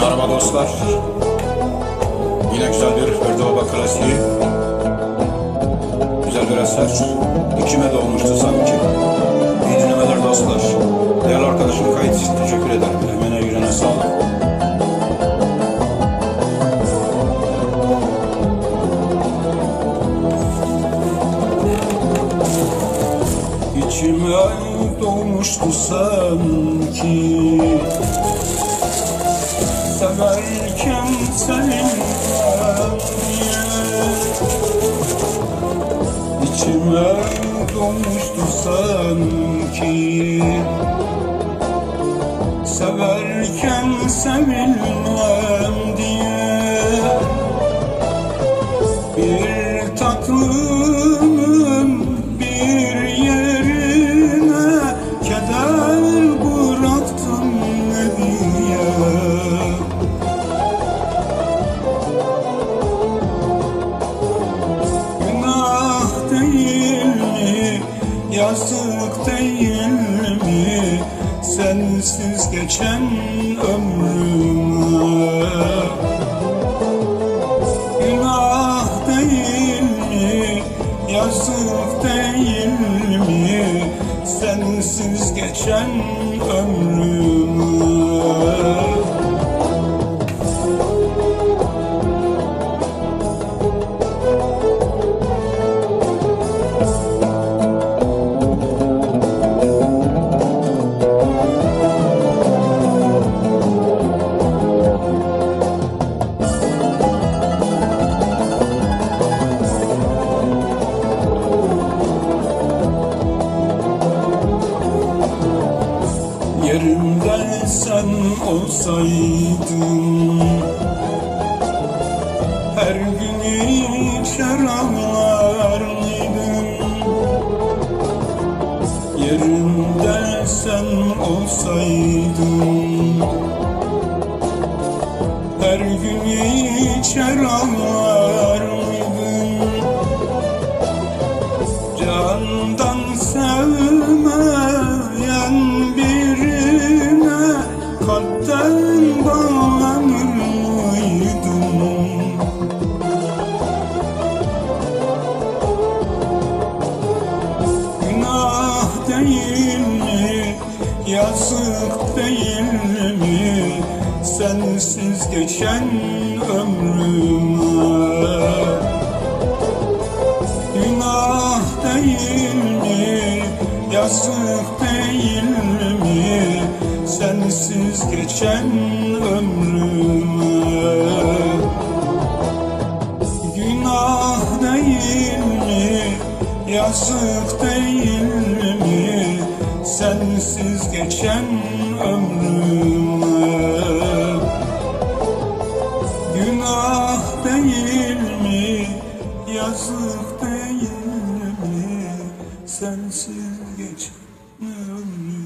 Merhaba dostlar. Yine güzel bir Ferdi Baba klasiği. Güzel bir eser. İçime dolmuştu sanki. İçime dolmuştu sanki? Severken seninle İçime dolmuştu sanki? Severken sevilmem diye Bir tatlının Yazık değil mi? Sensiz geçen ömrüme Günah değil mi? Yazık değil mi? Sensiz geçen ömrüme Yerimde sen olsaydın Her gün içer ağlar Yerimde sen olsaydın Her gün içer ağlar Candan sevmeyen kalpten bağlanır mıydın? Günah değil mi? Yazık değil mi? Sensiz geçen ömrüme Günah değil mi? Yazık Geçen ömrüme Günah değil mi? Yazık değil mi? Sensiz geçen ömrüme Günah değil mi? Yazık değil mi? Sensiz geçen ömrüme